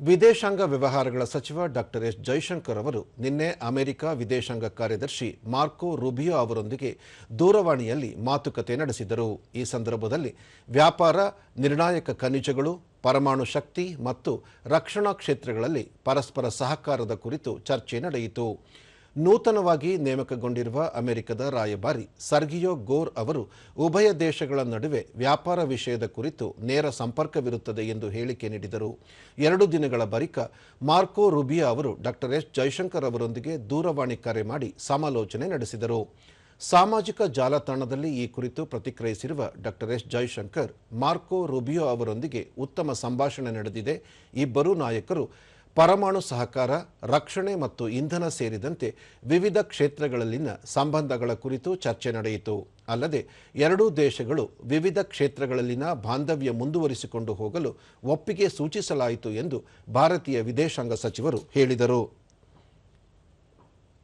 ವಿದೇಶಾಂಗ ವ್ಯವಹಾರಗಳ ಸಚಿವ ಡಾಕ್ಟರ್ ಎಸ್ ಜೈಶಂಕರ್ ಅವರು ನಿನ್ನೆ ಅಮೆರಿಕ ವಿದೇಶಾಂಗ ಕಾರ್ಯದರ್ಶಿ ಮಾರ್ಕೋ ರುಬಿಯೋ ಅವರೊಂದಿಗೆ ದೂರವಾಣಿಯಲ್ಲಿ ಮಾತುಕತೆ ನಡೆಸಿದರು. ಈ ಸಂದರ್ಭದಲ್ಲಿ ವ್ಯಾಪಾರ, ನಿರ್ಣಾಯಕ ಖನಿಜಗಳು, ಪರಮಾಣು ಶಕ್ತಿ ಮತ್ತು ರಕ್ಷಣಾ ಕ್ಷೇತ್ರಗಳಲ್ಲಿ ಪರಸ್ಪರ ಸಹಕಾರದ ಕುರಿತು ಚರ್ಚೆ ನಡೆಯಿತು. ನೂತನವಾಗಿ ನೇಮಕಗೊಂಡಿರುವ ಅಮೆರಿಕದ ರಾಯಭಾರಿ ಸರ್ಗಿಯೋ ಗೋರ್ ಅವರು ಉಭಯ ದೇಶಗಳ ನಡುವೆ ವ್ಯಾಪಾರ ವಿಷಯದ ಕುರಿತು ನೇರ ಸಂಪರ್ಕವಿರುತ್ತದೆ ಎಂದು ಹೇಳಿಕೆ ನೀಡಿದರು. ಎರಡು ದಿನಗಳ ಬಳಿಕ ಮಾರ್ಕೋ ರುಬಿಯಾ ಅವರು ಡಾಕ್ಟರ್ ಎಸ್ ಜೈಶಂಕರ್ ಅವರೊಂದಿಗೆ ದೂರವಾಣಿ ಕರೆ ಮಾಡಿ ಸಮಾಲೋಚನೆ ನಡೆಸಿದರು. ಸಾಮಾಜಿಕ ಜಾಲತಾಣದಲ್ಲಿ ಈ ಕುರಿತು ಪ್ರತಿಕ್ರಿಯಿಸಿರುವ doctor S Jaishankar, Marco Rubio ಅವರೊಂದಿಗೆ ಉತ್ತಮ ಸಂಭಾಷಣೆ ನಡೆದಿದೆ. ಇಬ್ಬರೂ ನಾಯಕರು ಪರಮಾಣು ಸಹಕಾರ, ರಕ್ಷಣೆ ಮತ್ತು ಇಂಧನ ಸೇರಿದಂತೆ ವಿವಿಧ ಕ್ಷೇತ್ರಗಳಲ್ಲಿನ ಸಂಬಂಧಗಳ ಕುರಿತು ಚರ್ಚೆ ನಡೆಯಿತು. ಅಲ್ಲದೆ, ಎರಡೂ ದೇಶಗಳು ವಿವಿಧ ಕ್ಷೇತ್ರಗಳಲ್ಲಿನ ಬಾಂಧವ್ಯ ಮುಂದುವರಿಸಿಕೊಂಡು ಹೋಗಲು ಒಪ್ಪಿಗೆ ಸೂಚಿಸಲಾಯಿತು ಎಂದು ಭಾರತೀಯ ವಿದೇಶಾಂಗ ಸಚಿವರು ಹೇಳಿದರು.